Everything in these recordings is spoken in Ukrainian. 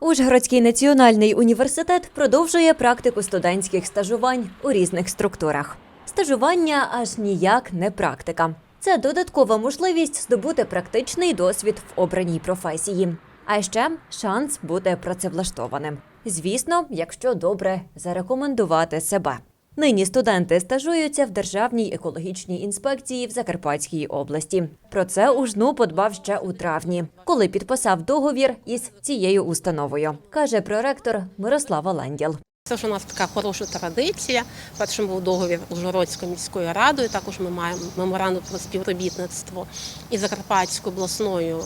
Ужгородський національний університет продовжує практику студентських стажувань у різних структурах. Стажування аж ніяк не практика. Це додаткова можливість здобути практичний досвід в обраній професії. А ще шанс бути працевлаштованим. Звісно, якщо добре зарекомендувати себе. Нині студенти стажуються в Державній екологічній інспекції в Закарпатській області. Про це УЖНУ подбав ще у травні, коли підписав договір із цією установою, каже проректор Мирослава Ленділ. Це ж у нас така хороша традиція. Першим був договір Ужгородською міською радою. Також ми маємо меморандум про співробітництво із Закарпатською обласною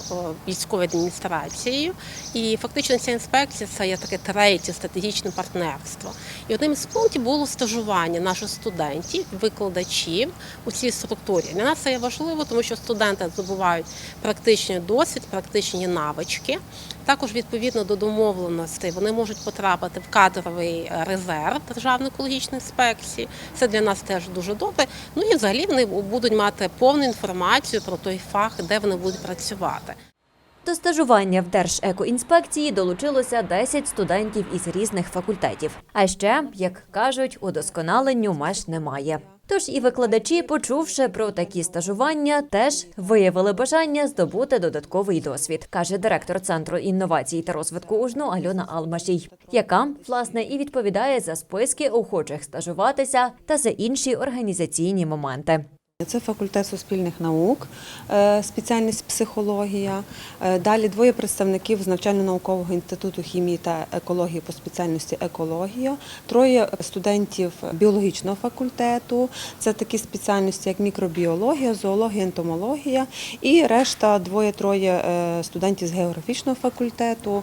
військовою адміністрацією. І фактично ця інспекція це є таке третє стратегічне партнерство. І одним із пунктів було стажування наших студентів, викладачів у цій структурі. Для нас це є важливо, тому що студенти здобувають практичний досвід, практичні навички. Також відповідно до домовленостей вони можуть потрапити в кадровий резерв Державної екологічної інспекції. Це для нас теж дуже добре. Ну і взагалі вони будуть мати повну інформацію про той фах, де вони будуть працювати. До стажування в Держекоінспекції долучилося 10 студентів із різних факультетів. А ще, як кажуть, удосконаленню меж немає. Тож і викладачі, почувши про такі стажування, теж виявили бажання здобути додатковий досвід, каже директор центру інновацій та розвитку УЖНУ Альона Алмашій, яка власне і відповідає за списки охочих стажуватися та за інші організаційні моменти. Це факультет суспільних наук, е, спеціальність психологія. Е, Далі двоє представників з навчально-наукового інституту хімії та екології по спеціальності екологія, троє студентів біологічного факультету. Це такі спеціальності, як мікробіологія, зоологія, ентомологія, і решта двоє-троє е, студентів з географічного факультету,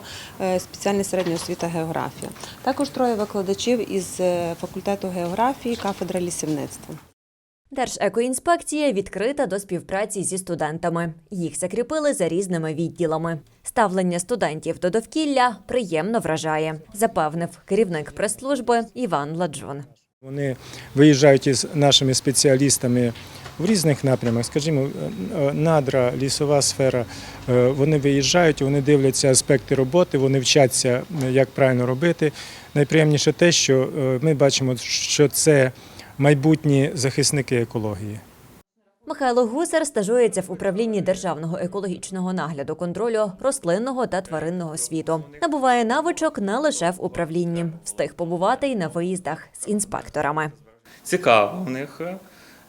спеціальність середня освіта географія. Також троє викладачів із факультету географії, кафедра лісівництва. Держекоінспекція відкрита до співпраці зі студентами. Їх закріпили за різними відділами. Ставлення студентів до довкілля приємно вражає, запевнив керівник прес-служби Іван Ладжун. Вони виїжджають із нашими спеціалістами в різних напрямах, скажімо, е, надра, лісова сфера. Е, Вони виїжджають, вони дивляться аспекти роботи, вони вчаться, е, як правильно робити. Найприємніше те, що е, ми бачимо, що це майбутні захисники екології. Михайло Гусар стажується в управлінні державного екологічного нагляду контролю рослинного та тваринного світу. Набуває навичок не лише в управлінні, встиг побувати й на виїздах з інспекторами. цікаво в них.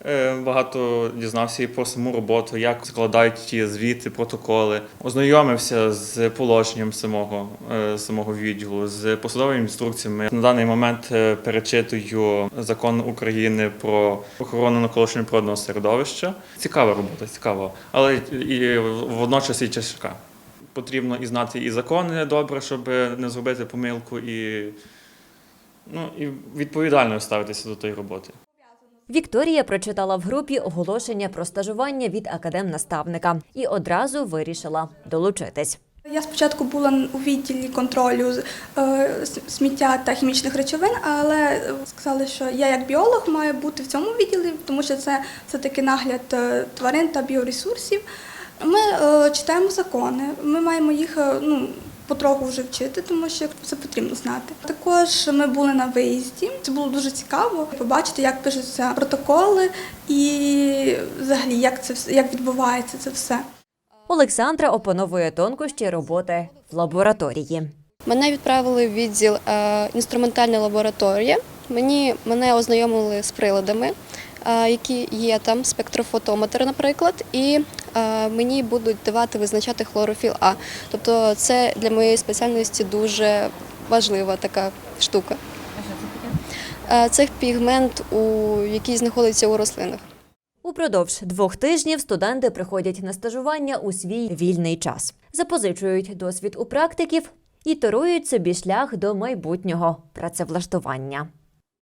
Е, Багато дізнався і про саму роботу, як складають ті звіти, протоколи. Ознайомився з положенням самого, е, самого відділу, з посадовими інструкціями. На даний момент е, перечитую закон України про охорону навколишнього природного середовища. Цікава робота, цікава, але і водночас і тяжка. Потрібно і знати і закони добре, щоб не зробити помилку, і, ну, і відповідально ставитися до тої роботи. Вікторія прочитала в групі оголошення про стажування від академнаставника і одразу вирішила долучитись. Я спочатку була у відділі контролю е, сміття та хімічних речовин, але сказали, що я як біолог маю бути в цьому відділі, тому що це все-таки нагляд е, тварин та біоресурсів. Ми е, читаємо закони, ми маємо їх ну, потроху вже вчити, тому що це потрібно знати. Також ми були на виїзді. Це було дуже цікаво побачити, як пишуться протоколи і взагалі як це все- як відбувається це все. Олександра опановує тонкощі роботи в лабораторії. Мене відправили в відділ е, інструментальна лабораторія. Мені мене ознайомили з приладами, які є там, спектрофотометр, наприклад, і е, мені будуть давати визначати хлорофіл А. Тобто це для моєї спеціальності дуже важлива така штука. Е, Це пігмент, у який знаходиться у рослинах. Упродовж двох тижнів студенти приходять на стажування у свій вільний час, запозичують досвід у практиків і торують собі шлях до майбутнього працевлаштування.